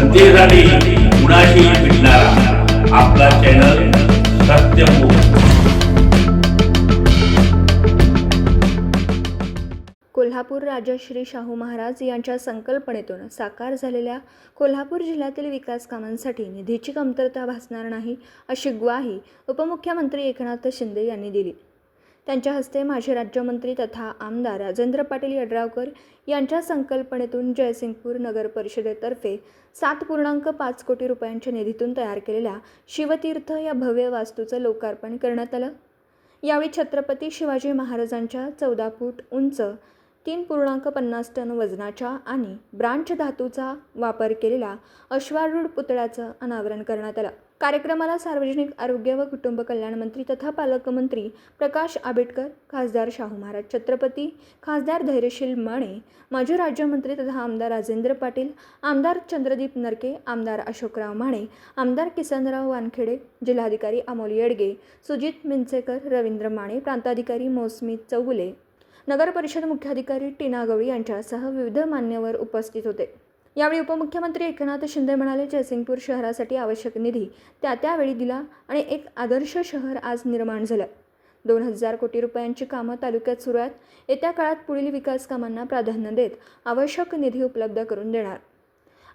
जनतेसाठी कुणाशी भेटणारा. आपला चॅनल कोल्हापूर राजा श्री शाहू महाराज यांच्या संकल्पनेतून साकार झालेल्या कोल्हापूर जिल्ह्यातील विकास कामांसाठी निधीची कमतरता भासणार नाही अशी ग्वाही उपमुख्यमंत्री एकनाथ शिंदे यांनी दिली. त्यांच्या हस्ते माजी राज्यमंत्री तथा आमदार राजेंद्र पाटील यड्रावकर यांच्या संकल्पनेतून जयसिंगपूर नगर परिषदेतर्फे सात पूर्णांक पाच कोटी रुपयांच्या निधीतून तयार केलेल्या शिवतीर्थ या भव्य वास्तूचं लोकार्पण करण्यात आलं. यावेळी छत्रपती शिवाजी महाराजांच्या चौदा फूट उंच तीन पूर्णांक पन्नास टन वजनाच्या आणि ब्रांच धातूचा वापर केलेला अश्वारूढ पुतळ्याचं अनावरण करण्यात आलं. कार्यक्रमाला सार्वजनिक आरोग्य व कुटुंब कल्याण मंत्री तथा पालकमंत्री प्रकाश आंबेडकर खासदार शाहू महाराज छत्रपती खासदार धैर्यशील माने माजी राज्यमंत्री तथा आमदार राजेंद्र पाटील आमदार चंद्रदीप नरके आमदार अशोकराव माने आमदार किसनराव वानखेडे जिल्हाधिकारी अमोल येडगे सुजित मिंचेकर रवींद्र माने प्रांताधिकारी मौसमी चौगुले नगर परिषद मुख्याधिकारी टीना गवळी यांच्यासह विविध मान्यवर उपस्थित होते. यावेळी उपमुख्यमंत्री एकनाथ शिंदे म्हणाले जयसिंगपूर शहरासाठी आवश्यक निधी त्या त्यावेळी दिला आणि एक आदर्श शहर आज निर्माण झालं. दोन हजार कोटी रुपयांची कामं तालुक्यात सुरू आहेत. येत्या काळात पुढील विकास कामांना प्राधान्य देत आवश्यक निधी उपलब्ध करून देणार.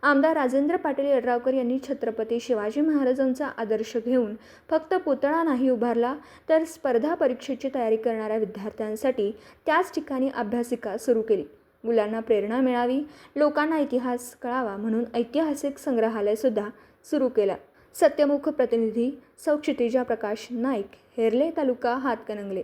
आमदार राजेंद्र पाटील यड्रावकर यांनी छत्रपती शिवाजी महाराजांचा आदर्श घेऊन फक्त पुतळा नाही उभारला तर स्पर्धा परीक्षेची तयारी करणाऱ्या विद्यार्थ्यांसाठी त्याच ठिकाणी अभ्यासिका सुरू केली. मुलांना प्रेरणा मिळावी लोकांना इतिहास कळावा म्हणून ऐतिहासिक संग्रहालयसुद्धा सुरू केलं. सत्यमुख प्रतिनिधी सौ क्षितिजा प्रकाश नाईक हेरले तालुका हातकणंगले.